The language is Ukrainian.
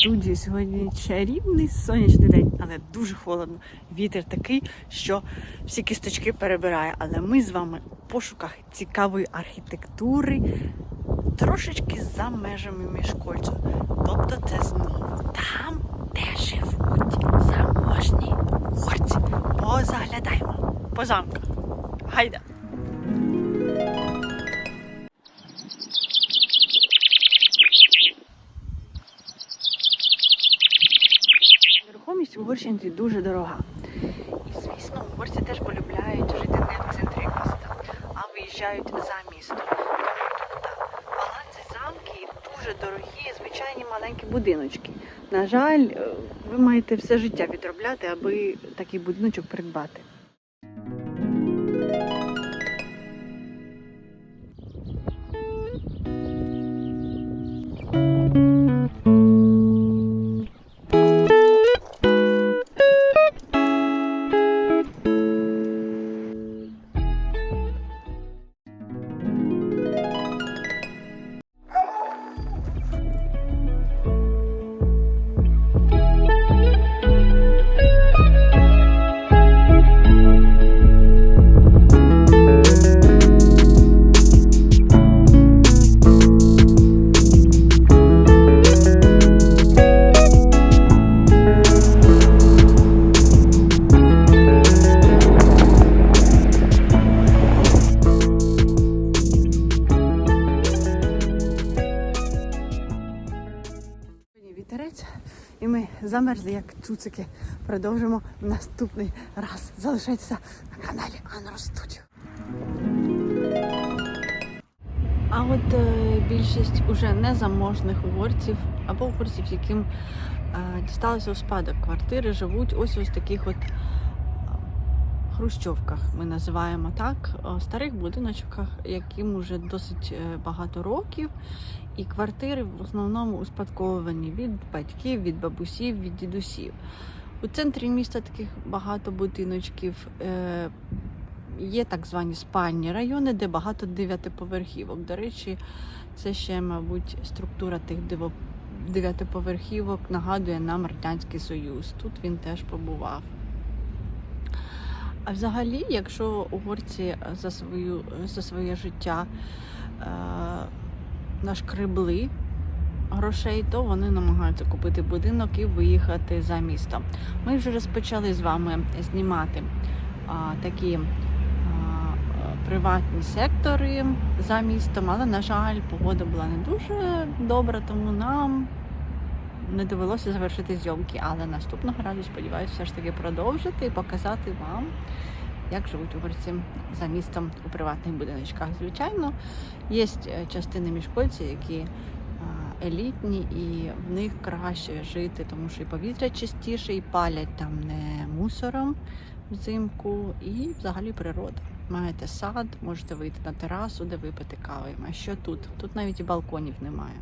студії. Сьогодні чарівний сонячний день, але дуже холодно. Вітер такий, що всі кісточки перебирає. Але ми з вами у пошуках цікавої архітектури трошечки за межами міжкольцю. Тобто це знову там, де живуть заможні горці. Позаглядаємо по замках. Гайда! Нерухомість в Угорщині дуже дорога. І, звісно, угорці теж полюбляють жити не в центрі міста, а виїжджають за місто. Тому тут палаци, замки дуже дорогі, звичайні маленькі будиночки. На жаль, е, ви маєте все життя відробляти, аби такий будиночок придбати. Вітерець, і ми замерзли, як цуцики. Продовжимо в наступний раз. Залишайтеся на каналі Анро Студіо. А от е, більшість уже незаможних угорців або угорців, яким е, дісталося у спадок квартири, живуть ось ось таких от хрущовках. Ми називаємо так, е, старих будиночках, яким уже досить е, багато років. І квартири в основному успадковані від батьків, від бабусів, від дідусів. У центрі міста таких багато будиночків. Е, Є так звані спальні райони, де багато дев'ятиповерхівок. До речі, це ще, мабуть, структура тих дев'ятиповерхівок нагадує нам Радянський Союз. Тут він теж побував. А взагалі, якщо угорці за, свою, за своє життя е, нашкребли грошей, то вони намагаються купити будинок і виїхати за місто. Ми вже розпочали з вами знімати а, такі а, приватні сектори за містом, але, на жаль, погода була не дуже добра, тому нам не довелося завершити зйомки. Але наступного разу сподіваюся все ж таки продовжити і показати вам, як живуть угорці за містом у приватних будиночках. Звичайно, є частини міжкольців, які елітні, і в них краще жити, тому що і повітря чистіше, і палять там не мусором взимку, і взагалі природа. Маєте сад, можете вийти на терасу, де випити кави. А що тут? Тут навіть і балконів немає.